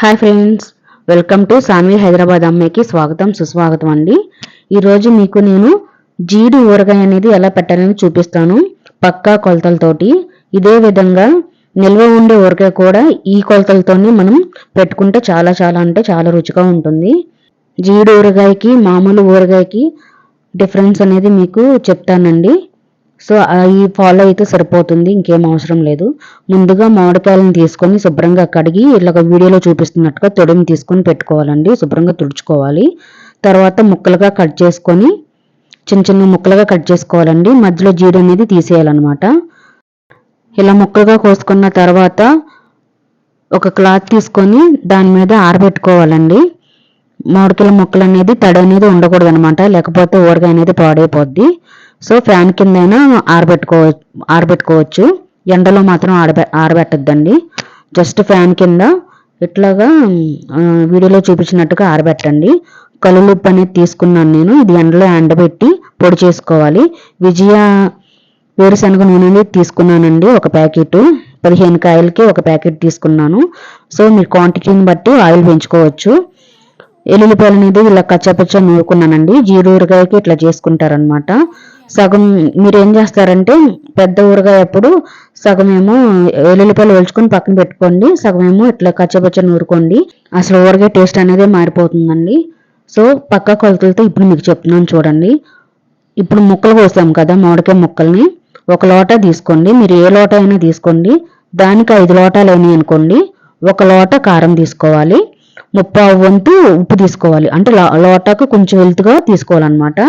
Hi friends welcome to Sanvi Hyderabad అమ్మాయికి స్వాగతం సుస్వాగతం అండి. ఈరోజు మీకు నేను జీడి ఊరగాయ అనేది ఎలా పెట్టాలని చూపిస్తాను. పక్కా కొలతలతోటి. ఇదే విధంగా నిల్వ ఉండే ఊరగాయ కూడా ఈ కొలతలతోనే మనం పెట్టుకుంటే చాలా చాలా అంటే చాలా రుచిగా ఉంటుంది. జీడి ఊరగాయకి మామూలు ఊరగాయకి డిఫరెన్స్ అనేది మీకు చెప్తానండి. సో అవి ఫాలో అయితే సరిపోతుంది ఇంకేం అవసరం లేదు. ముందుగా మామిడికాయలను తీసుకొని శుభ్రంగా కడిగి ఇలాగ వీడియోలో చూపిస్తున్నట్టుగా తొడిని తీసుకొని పెట్టుకోవాలండి. శుభ్రంగా తుడుచుకోవాలి. తర్వాత ముక్కలుగా కట్ చేసుకొని చిన్న చిన్న ముక్కలుగా కట్ చేసుకోవాలండి. మధ్యలో జీడి అనేది తీసేయాలన్నమాట. ఇలా ముక్కలుగా కోసుకున్న తర్వాత ఒక క్లాత్ తీసుకొని దాని మీద ఆరబెట్టుకోవాలండి. మామిడికాయల ముక్కలు అనేది తడి అనేది ఉండకూడదు అనమాట లేకపోతే ఊరగా అనేది పాడైపోద్ది. సో ఫ్యాన్ కిందైనా ఆరబెట్టుకో ఆరబెట్టుకోవచ్చు. ఎండలో మాత్రం ఆరబె ఆరబెట్టద్దండి. జస్ట్ ఫ్యాన్ కింద ఇట్లాగా వీడియోలో చూపించినట్టుగా ఆరబెట్టండి. కలులుప్పు అనేది తీసుకున్నాను నేను. ఇది ఎండలో ఎండబెట్టి పొడి చేసుకోవాలి. విజయ వేరుశనగ నూనె అనేది తీసుకున్నానండి ఒక ప్యాకెట్. పదిహేను కాయలకి ఒక ప్యాకెట్ తీసుకున్నాను. సో మీరు క్వాంటిటీని బట్టి ఆయిల్ పెంచుకోవచ్చు. ఎల్లుల్లిపాయలు అనేది ఇలా కచ్చపచ్చ నూరుకున్నానండి. జీరు ఇట్లా చేసుకుంటారనమాట సగం మీరు ఏం చేస్తారంటే పెద్ద ఊరగాయ అప్పుడు సగం ఏమో ఎల్లుల్లిపాయలు ఒలుచుకొని పక్కన పెట్టుకోండి సగం ఏమో ఇట్లా కచ్చపచ్చ నూరుకోండి. అసలు ఊరగాయ టేస్ట్ అనేది మారిపోతుందండి. సో పక్క కొలతలతో ఇప్పుడు మీకు చెప్తున్నాను చూడండి. ఇప్పుడు ముక్కలు కోసాం కదా మామిడికాయ ముక్కల్ని. ఒక లోట తీసుకోండి మీరు ఏ లోట అయినా తీసుకోండి. దానికి ఐదు లోటాలు అయినాయి అనుకోండి ఒక లోట కారం తీసుకోవాలి. ముప్పావు వంతు ఉప్పు తీసుకోవాలి. అంటే లోటాకు కొంచెం వెల్త్గా తీసుకోవాలన్నమాట.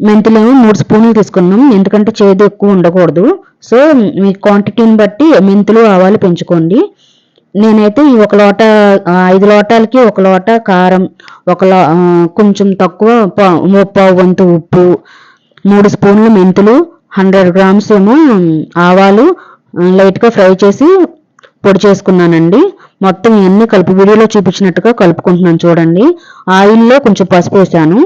మెంతులేమో మూడు స్పూన్లు తీసుకున్నాం. ఎందుకంటే చేదు ఎక్కువ ఉండకూడదు. సో మీ క్వాంటిటీని బట్టి మెంతులు ఆవాలు పెంచుకోండి. నేనైతే ఈ ఒక లోట ఐదు లోటాలకి ఒక లోట కారం ఒక కొంచెం తక్కువ పావు వంతు ఉప్పు మూడు స్పూన్లు మెంతులు హండ్రెడ్ గ్రామ్స్ ఏమో ఆవాలు లైట్గా ఫ్రై చేసి పొడి చేసుకున్నానండి. మొత్తం ఇవన్నీ కలిపి వీడియోలో చూపించినట్టుగా కలుపుకుంటున్నాను చూడండి. ఆయిల్లో కొంచెం పసుపు వేసాను.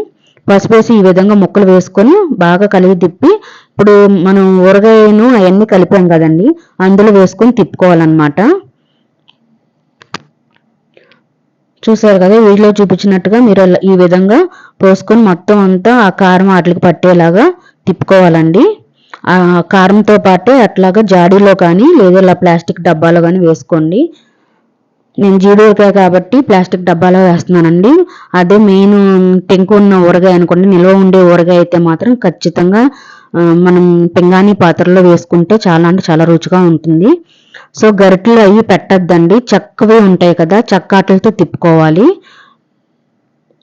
పసుపు వేసి ఈ విధంగా ముక్కలు వేసుకొని బాగా కలిగి తిప్పి ఇప్పుడు మనం ఊరగాయను అవన్నీ కలిపాం కదండి అందులో వేసుకొని తిప్పుకోవాలన్నమాట. చూసారు కదా వీడియో చూపించినట్టుగా మీరు ఈ విధంగా పోసుకొని మొత్తం అంతా ఆ కారం వాటికి పట్టేలాగా తిప్పుకోవాలండి. ఆ కారంతో పాటే అట్లాగా జాడీలో కానీ లేదా ఇలా ప్లాస్టిక్ డబ్బాలో కానీ వేసుకోండి. నేను జీడికాయ కాబట్టి ప్లాస్టిక్ డబ్బాలో వేస్తున్నానండి. అదే మెయిన్ టెంకు ఉన్న ఊరగాయ అనుకోండి నిల్వ ఉండే ఊరగాయ అయితే మాత్రం ఖచ్చితంగా మనం పింగాణి పాత్రలో వేసుకుంటే చాలా అంటే చాలా రుచిగా ఉంటుంది. సో గరిటెలు అవి పెట్టద్దండి. చక్కవే ఉంటాయి కదా చక్కాటలతో తిప్పుకోవాలి.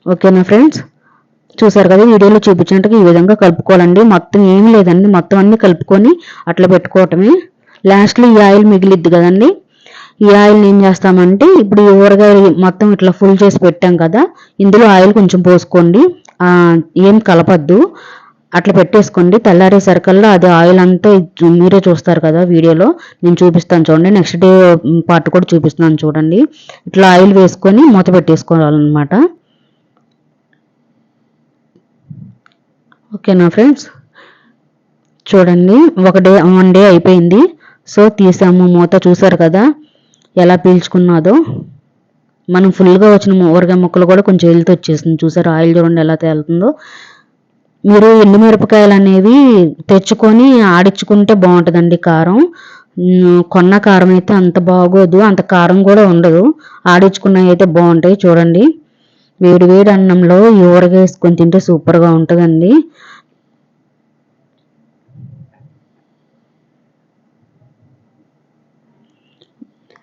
ఓకేనా ఫ్రెండ్స్? చూసారు కదా వీడియోలో చూపించినట్టుగా ఈ విధంగా కలుపుకోవాలండి. మొత్తం ఏమి లేదండి. మొత్తం అన్ని కలుపుకొని అట్లా పెట్టుకోవటమే. లాస్ట్లో ఈ ఆయిల్ మిగిలిద్ది కదండి. ఈ ఆయిల్ని ఏం చేస్తామంటే ఇప్పుడు ఈ ఊరగాయ మొత్తం ఇట్లా ఫుల్ చేసి పెట్టాం కదా ఇందులో ఆయిల్ కొంచెం పోసుకోండి. ఏం కలపద్దు. అట్లా పెట్టేసుకోండి. తెల్లారే సరికల్లా అది ఆయిల్ అంతా మీరే చూస్తారు కదా వీడియోలో. నేను చూపిస్తాను చూడండి. నెక్స్ట్ డే పార్ట్ కూడా చూపిస్తున్నాను చూడండి. ఇట్లా ఆయిల్ వేసుకొని మూత పెట్టేసుకోవాలన్నమాట. ఓకేనా ఫ్రెండ్స్? చూడండి. ఒక డే వన్ డే అయిపోయింది. సో తీసాము మూత చూసారు కదా. ఎలా పీల్చుకున్నదో. మనం ఫుల్గా వచ్చిన ఊరగాయ ముక్కలు కూడా కొంచెం వెళ్తూ వచ్చేసింది చూసారు? ఆయిల్ చూడండి ఎలా తేలుతుందో. మీరు మిరపకాయలు అనేవి తెచ్చుకొని ఆడించుకుంటే బాగుంటుందండి కారం. కొన్న కారం అయితే అంత బాగోదు. అంత కారం కూడా ఉండదు. ఆడించుకున్నవి అయితే బాగుంటాయి. చూడండి. వేడి వేడి అన్నంలో ఈ ఊరగా వేసుకొని తింటే సూపర్గా ఉంటుందండి.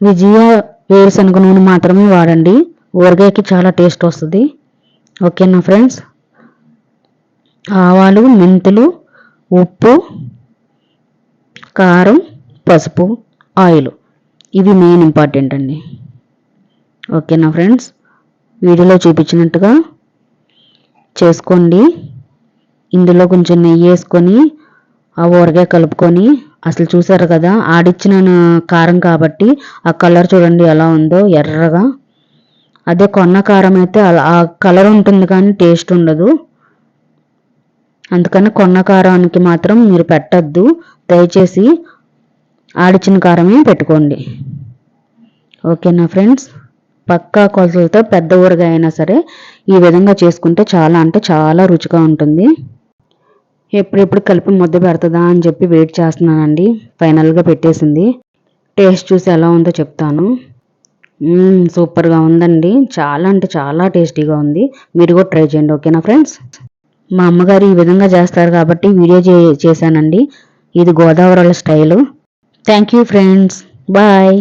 విజయ వేరుశనగ నూనె మాత్రమే వాడండి. ఊరగాయకి చాలా టేస్ట్ వస్తుంది. ఓకేనా ఫ్రెండ్స్? ఆవాలు మెంతులు ఉప్పు కారం పసుపు ఆయిల్. ఇవి మెయిన్ ఇంపార్టెంట్ అండి. ఓకేనా ఫ్రెండ్స్? వీడియోలో చూపించినట్టుగా చేసుకోండి. ఇందులో కొంచెం నెయ్యి వేసుకొని ఆ ఊరగాయ కలుపుకొని అసలు చూసారు కదా ఆడిచ్చిన కారం కాబట్టి ఆ కలర్ చూడండి ఎలా ఉందో ఎర్రగా. అదే కొన్న కారం అయితే ఆ కలర్ ఉంటుంది కానీ టేస్ట్ ఉండదు. అందుకని కొన్న కారానికి మాత్రం మీరు పెట్టద్దు. దయచేసి ఆడిచిన కారమే పెట్టుకోండి. ఓకేనా ఫ్రెండ్స్ పక్కా కొలతలతో పెద్ద ఊరగా అయినా సరే ఈ విధంగా చేసుకుంటే చాలా అంటే చాలా రుచిగా ఉంటుంది. ఎప్పుడెప్పుడు కలిపి ముద్ద పెడుతుందా అని చెప్పి వెయిట్ చేస్తున్నానండి. ఫైనల్గా పెట్టేసింది. టేస్ట్ చూసి ఎలా ఉందో చెప్తాను. సూపర్గా ఉందండి. చాలా అంటే చాలా టేస్టీగా ఉంది. మీరు కూడా ట్రై చేయండి ఓకేనా ఫ్రెండ్స్ మా అమ్మగారు ఈ విధంగా చేస్తారు కాబట్టి వీడియో చే చేశానండి. ఇది Godavari style thank you friends bye